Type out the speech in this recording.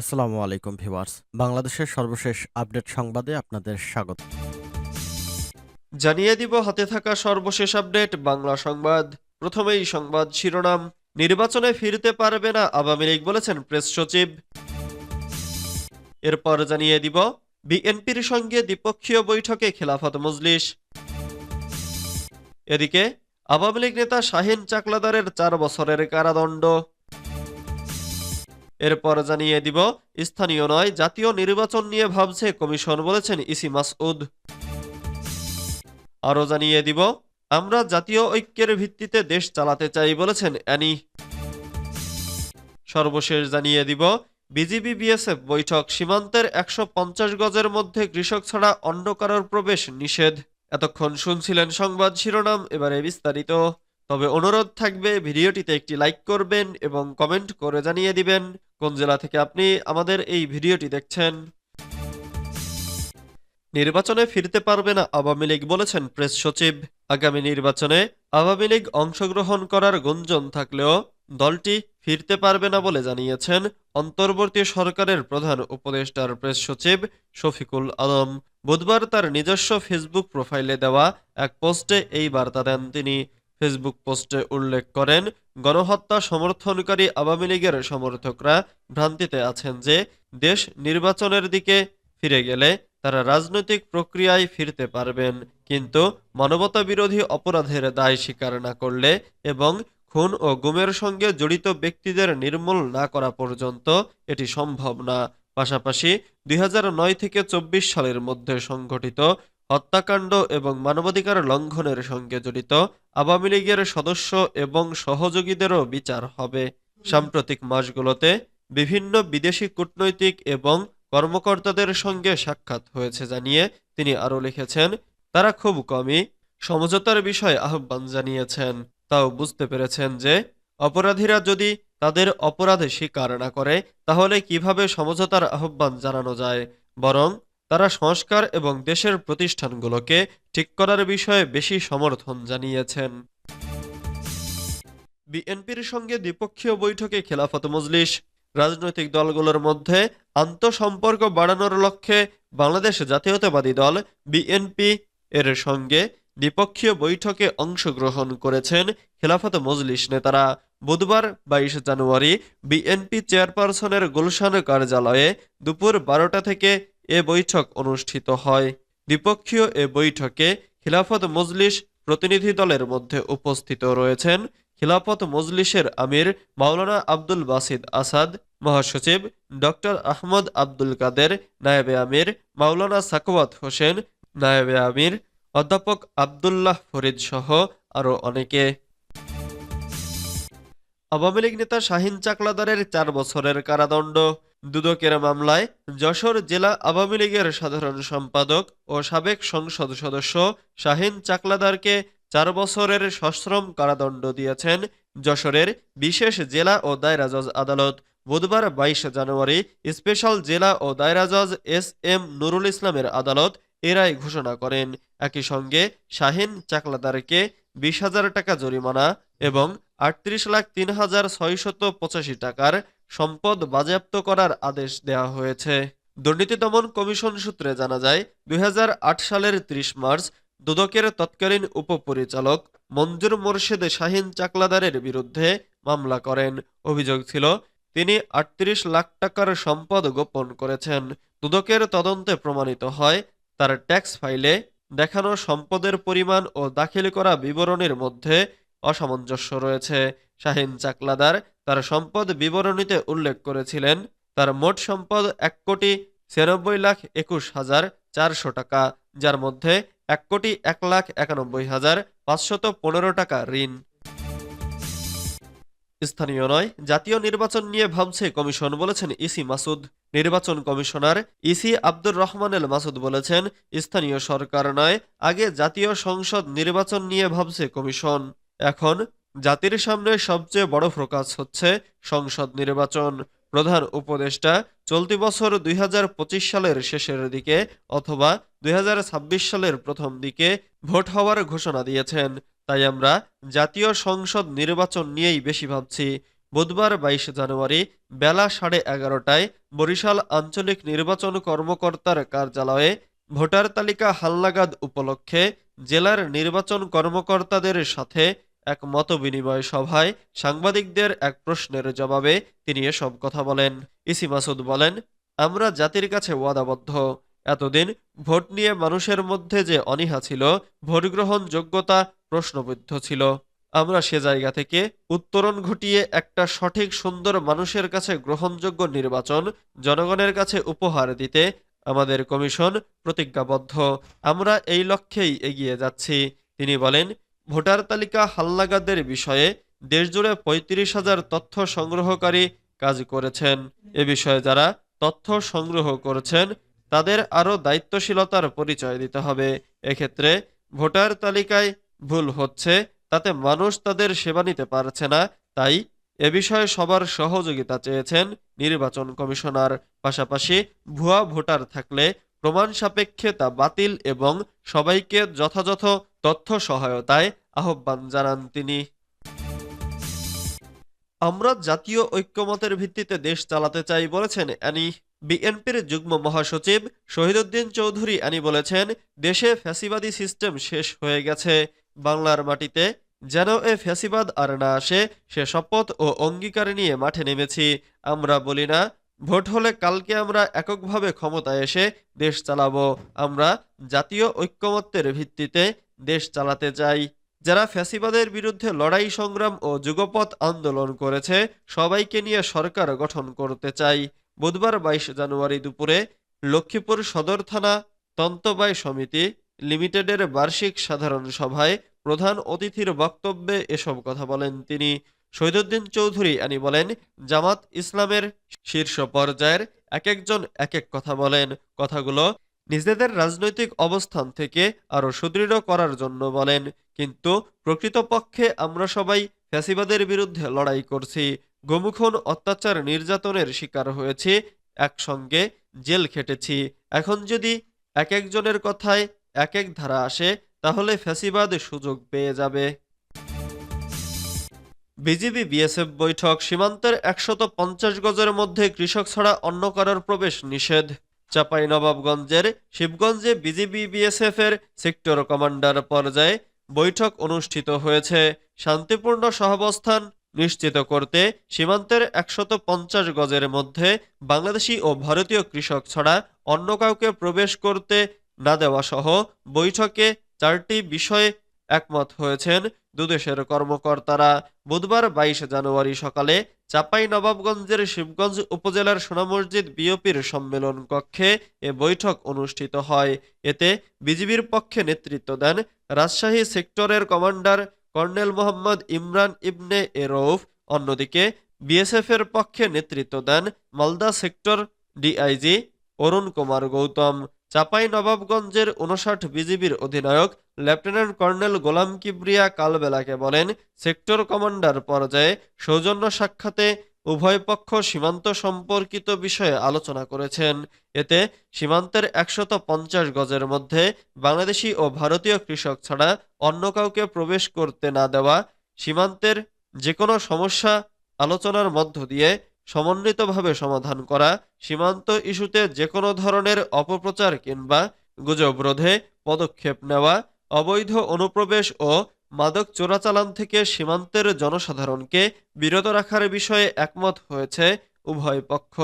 আসসালামু আলাইকুম ভিউয়ার্স। বাংলাদেশের সর্বশেষ আপডেট সংবাদে আপনাদের স্বাগত। জানিয়ে দিব, হাতে থাকা সর্বশেষ আপডেট, বাংলা সংবাদ। প্রথমেই সংবাদ শিরোনাম, নির্বাচনে ফিরতে পারবে না আওয়ামী লীগ বলেছেন প্রেস সচিব। এরপর জানিয়ে দিব, বিএনপির সঙ্গে দ্বিপক্ষীয় বৈঠকে খেলাফত মজলিস। এদিকে, আওয়ামী লীগ নেতা শাহিন চাকলাদারের চার বছরের কারাদণ্ড। এরপর জানিয়ে দিব, স্থানীয় নয়, জাতীয় নির্বাচন নিয়ে ভাবছে কমিশন বলেছেন ইসি মাসউদ। আরও জানিয়ে দিব, আমরা জাতীয় ঐক্যের ভিত্তিতে দেশ চালাতে চাই বলেছেন অ্যানি। সর্বশেষ জানিয়ে দিব বিজিবি বিএসএফ বৈঠক সীমান্তের একশো পঞ্চাশ গজের মধ্যে কৃষক ছাড়া অন্য কারোর প্রবেশ নিষেধ। এতক্ষণ শুনছিলেন সংবাদ শিরোনাম, এবারে বিস্তারিত। তবে অনুরোধ থাকবে, ভিডিওটিতে একটি লাইক করবেন এবং কমেন্ট করে জানিয়ে দিবেন। কোন জেলা থেকে আপনি আমাদের এই ভিডিওটি দেখছেন? নির্বাচনে ফিরতে পারবে না আওয়ামী লীগ বলেছেন প্রেস সচিব। আগামী নির্বাচনে আওয়ামী লীগ অংশগ্রহণ করার গুঞ্জন থাকলেও দলটি ফিরতে পারবে না বলে জানিয়েছেন অন্তর্বর্তী সরকারের প্রধান উপদেষ্টার প্রেস সচিব শফিকুল আলম। বুধবার তার নিজস্ব ফেসবুক প্রোফাইলে দেওয়া এক পোস্টে এই বার্তা দেন তিনি। ফেসবুক পোস্টে উল্লেখ করেন, গণহত্যা সমর্থনকারী আওয়ামী লীগের সমর্থকরা ভ্রান্তিতে আছেন যে দেশ নির্বাচনের দিকে ফিরে গেলে তারা রাজনৈতিক প্রক্রিয়ায় ফিরতে পারবেন, কিন্তু মানবতা বিরোধী অপরাধের দায় স্বীকার না করলে এবং খুন ও গুমের সঙ্গে জড়িত ব্যক্তিদের নির্মূল না করা পর্যন্ত এটি সম্ভব না। পাশাপাশি দুই হাজার নয় থেকে চব্বিশ সালের মধ্যে সংঘটিত হত্যাকাণ্ড এবং মানবাধিকার লঙ্ঘনের সঙ্গে জড়িত আওয়ামী লীগের সদস্য এবং সহযোগীদেরও বিচার হবে। সাম্প্রতিক মাসগুলোতে বিভিন্ন বিদেশি কূটনৈতিক এবং কর্মকর্তাদের সঙ্গে সাক্ষাৎ হয়েছে জানিয়ে তিনি আরও লিখেছেন, তারা খুব কমই সমঝোতার বিষয়ে আহ্বান জানিয়েছেন। তাও বুঝতে পেরেছেন যে অপরাধীরা যদি তাদের অপরাধে স্বীকার না করে, তাহলে কীভাবে সমঝোতার আহ্বান জানানো যায়? বরং তারা সংস্কার এবং দেশের প্রতিষ্ঠানগুলোকে ঠিক করার বিষয়ে বেশি সমর্থন জানিয়েছেন। বিএনপির সঙ্গে দ্বিপক্ষীয় বৈঠকে খেলাফত মজলিস, রাজনৈতিক দলগুলোর মধ্যে আন্তঃসম্পর্ক বাড়ানোর লক্ষ্যে বাংলাদেশ জাতীয়তাবাদী দল বিএনপি এর সঙ্গে দ্বিপক্ষীয় বৈঠকে অংশগ্রহণ করেছেন খেলাফত মজলিস নেতারা। বুধবার বাইশে জানুয়ারি বিএনপি চেয়ারপারসনের গুলশান কার্যালয়ে দুপুর বারোটা থেকে এ বৈঠক অনুষ্ঠিত হয়। দ্বিপক্ষীয় এ বৈঠকে খিলাফত মজলিস প্রতিনিধি দলের মধ্যে উপস্থিত রয়েছেন খিলাফত মজলিসের আমির মাওলানা আব্দুল বাসিদ আসাদ, মহাসচিব ডক্টর আহমদ আব্দুল কাদের, নায়েবে আমির মাওলানা সাকওয়াত হোসেন, নায়েবে আমির, অধ্যাপক আবদুল্লাহ ফরিদ সহ আরও অনেকে। আওয়ামী লীগ নেতা শাহিন চাকলাদারের চার বছরের কারাদণ্ড। দুদকের মামলায় যশোর জেলা আওয়ামী লীগের সাধারণ সম্পাদক ও সাবেক সংসদ সদস্য শাহিন চাকলাদারকে চার বছরের সশ্রম কারাদণ্ড দিয়েছেন যশোরের বিশেষ জেলা ও দায়রা জজ আদালত। বুধবার বাইশ জানুয়ারি স্পেশাল জেলা ও দায়রা জজ এস এম নুরুল ইসলামের আদালত এরাই ঘোষণা করেন। একই সঙ্গে শাহিন চাকলাদারকে বিশ হাজার টাকা জরিমানা এবং আটত্রিশ লাখ তিন হাজার ছয়শত পঁচাশি টাকার সম্পদ বাজেয়াপ্ত করার আদেশ দেওয়া হয়েছে। দুর্নীতি দমন কমিশন সূত্রে জানা যায় দু হাজার আট সালের ৩০ মার্চ দুদকের তৎকালীন উপপরিচালক মঞ্জুর মোর্শেদ শাহিন চাকলাদারের বিরুদ্ধে মামলা করেন। অভিযোগ ছিল, তিনি আটত্রিশ লাখ টাকার সম্পদ গোপন করেছেন। দুদকের তদন্তে প্রমাণিত হয়, তার ট্যাক্স ফাইলে দেখানো সম্পদের পরিমাণ ও দাখিল করা বিবরণের মধ্যে অসামঞ্জস্য রয়েছে। শাহিন চাকলাদার তার সম্পদ বিবরণীতে উল্লেখ করেছিলেন, তার মোট সম্পদ এক কোটি ছিয়ানব্বই লাখ একুশ হাজার চারশো টাকা, যার মধ্যে এক কোটি এক লাখ একানব্বই হাজার পাঁচশত পনেরো টাকা ঋণ। স্থানীয় নয়, জাতীয় নির্বাচন নিয়ে ভাবছে কমিশন, বলেছেন ইসি মাসুদ। নির্বাচন কমিশনার ইসি আব্দুর রহমান এল মাসুদ বলেছেন, স্থানীয় সরকার নয়, আগে জাতীয় সংসদ নির্বাচন নিয়ে ভাবছে কমিশন। এখন জাতির সামনে সবচেয়ে বড় ফোকাস হচ্ছে সংসদ নির্বাচন। প্রধান উপদেষ্টা চলতি বছর দুই হাজার পঁচিশ সালের শেষের দিকে অথবা দুই হাজার ছাব্বিশ সালের প্রথম দিকে ভোট হওয়ার ঘোষণা দিয়েছেন। তাই আমরা জাতীয় সংসদ নির্বাচন নিয়েই বেশি ভাবছি। বুধবার বাইশে জানুয়ারি বেলা সাড়ে এগারোটায় বরিশাল আঞ্চলিক নির্বাচন কর্মকর্তার কার্যালয়ে ভোটার তালিকা হালনাগাদ উপলক্ষে জেলার নির্বাচন কর্মকর্তাদের সাথে এক মতবিনিময় সভায় সাংবাদিকদের এক প্রশ্নের জবাবে তিনি এসব কথা বলেন। ইসি মাসুদ বলেন, আমরা জাতির কাছে ওয়াদাবদ্ধ। এতদিন ভোট নিয়ে মানুষের মধ্যে যে অনীহা ছিল ভোট গ্রহণ যোগ্যতা প্রশ্নবিদ্ধ ছিল। আমরা সে জায়গা থেকে উত্তরণ ঘটিয়ে একটা সঠিক সুন্দর মানুষের কাছে গ্রহণযোগ্য নির্বাচন, জনগণের কাছে উপহার দিতে আমাদের কমিশন প্রতিজ্ঞাবদ্ধ। আমরা এই লক্ষ্যেই এগিয়ে যাচ্ছি। তিনি বলেন, ভোটার তালিকা হাল্লাগাদের বিষয়ে দেশজুড়ে পঁয়ত্রিশ হাজার তথ্য সংগ্রহকারী কাজ করেছেন। এ বিষয়ে যারা তথ্য সংগ্রহ করেছেন, তাদের আরও দায়িত্বশীলতার পরিচয় দিতে হবে। এক্ষেত্রে ভোটার তালিকায় ভুল হচ্ছে, তাতে মানুষ তাদের সেবা নিতে পারছে না, তাই এ বিষয়ে সবার সহযোগিতা চেয়েছেন নির্বাচন কমিশনার। পাশাপাশি ভুয়া ভোটার থাকলে প্রমাণ সাপেক্ষে তা বাতিল এবং সবাইকে যথাযথ তথ্য সহায়তায় আহ্বান জানান তিনি। আমরা জাতীয় ঐক্যমতের ভিত্তিতে দেশ চালাতে চাই বলেছেন অ্যানি। বিএনপির যুগ্ম মহাসচিব শহীদুদ্দিন চৌধুরী অ্যানি বলেছেন, দেশে ফ্যাসিবাদী সিস্টেম শেষ হয়ে গেছে। বাংলার মাটিতে যেন এ ফ্যাসিবাদ আর না আসে, সে শপথ ও অঙ্গীকার নিয়ে মাঠে নেমেছি। আমরা বলি না, ভোট হলে কালকে আমরা এককভাবে ক্ষমতায় এসে দেশ চালাবো। আমরা জাতীয় ঐক্যমত্যের ভিত্তিতে দেশ চালাতে চাই। যারা ফ্যাসিবাদের বিরুদ্ধে লড়াই, সংগ্রাম ও যুগপথ আন্দোলন করেছে, সবাইকে নিয়ে সরকার গঠন করতে চাই। বুধবার বাইশ জানুয়ারি দুপুরে লক্ষ্মীপুর সদর থানা তন্তবায় সমিতি লিমিটেডের বার্ষিক সাধারণ সভায় প্রধান অতিথির বক্তব্যে এসব কথা বলেন তিনি। শহীদুদ্দিন চৌধুরী আনি বলেন, জামাত ইসলামের শীর্ষ পর্যায়ের এক একজন এক এক কথা বলেন। কথাগুলো নিজেদের রাজনৈতিক অবস্থান থেকে আরও সুদৃঢ় করার জন্য বলেন, কিন্তু প্রকৃতপক্ষে আমরা সবাই ফ্যাসিবাদের বিরুদ্ধে লড়াই করছি। গোমুখন অত্যাচার নির্যাতনের শিকার হয়েছি, একসঙ্গে জেল খেটেছি। এখন যদি এক একজনের কথায় এক এক ধারা আসে তাহলে ফ্যাসিবাদ সুযোগ পেয়ে যাবে। বিজিবি বিএসএফ বৈঠক সীমান্তের একশত পঞ্চাশ গজের মধ্যে কৃষক ছাড়া অন্য কারোর প্রবেশ নিষেধ। চাপাই নবাবগঞ্জের শিবগঞ্জে বিজিবি বিএসএফ এর সেক্টর কমান্ডার পর্যায়ে বৈঠক অনুষ্ঠিত হয়েছে। শান্তিপূর্ণ সহাবস্থান নিশ্চিত করতে সীমান্তের একশত পঞ্চাশ গজের মধ্যে বাংলাদেশি ও ভারতীয় কৃষক ছাড়া অন্য কাউকে প্রবেশ করতে না দেওয়া সহ বৈঠকে চারটি বিষয়ে একমত হয়েছেন। দুদেশের কর্মকর্তারা বুধবার বাইশ জানুয়ারি সকালে চাপাই নবাবগঞ্জের শিবগঞ্জ উপজেলার সোনা মসজিদ বিওপির সম্মেলন কক্ষে এ বৈঠক অনুষ্ঠিত হয়। এতে বিজিবির পক্ষে নেতৃত্ব দেন রাজশাহী সেক্টরের কমান্ডার কর্নেল মোহাম্মদ ইমরান ইবনে এ রৌফ অন্যদিকে বিএসএফ এর পক্ষে নেতৃত্ব দেন মালদা সেক্টর ডিআইজি অরুণ কুমার গৌতম। চাপাই নবাবগঞ্জের উনষাট বিজিবির অধিনায়ক লেফটেন্যান্ট কর্নেল গোলাম কিবরিয়া কালবেলাকে বলেন, সেক্টর কমান্ডার পর্যায়ে সৌজন্য সাক্ষাতে উভয় পক্ষ সীমান্ত সম্পর্কিত বিষয়ে আলোচনা করেছেন। এতে সীমান্তের একশত পঞ্চাশ গজের মধ্যে বাংলাদেশি ও ভারতীয় কৃষক ছাড়া অন্য কাউকে প্রবেশ করতে না দেওয়া, সীমান্তের যে কোনো সমস্যা আলোচনার মধ্য দিয়ে সমন্বিতভাবে সমাধান করা সীমান্ত ইস্যুতে যে কোনো ধরনের অপপ্রচার কিংবা গুজব রোধে পদক্ষেপ নেওয়া, অবৈধ অনুপ্রবেশ ও মাদক চোরাচালান থেকে সীমান্তের জনসাধারণকে বিরত রাখার বিষয়ে একমত হয়েছে উভয় পক্ষ।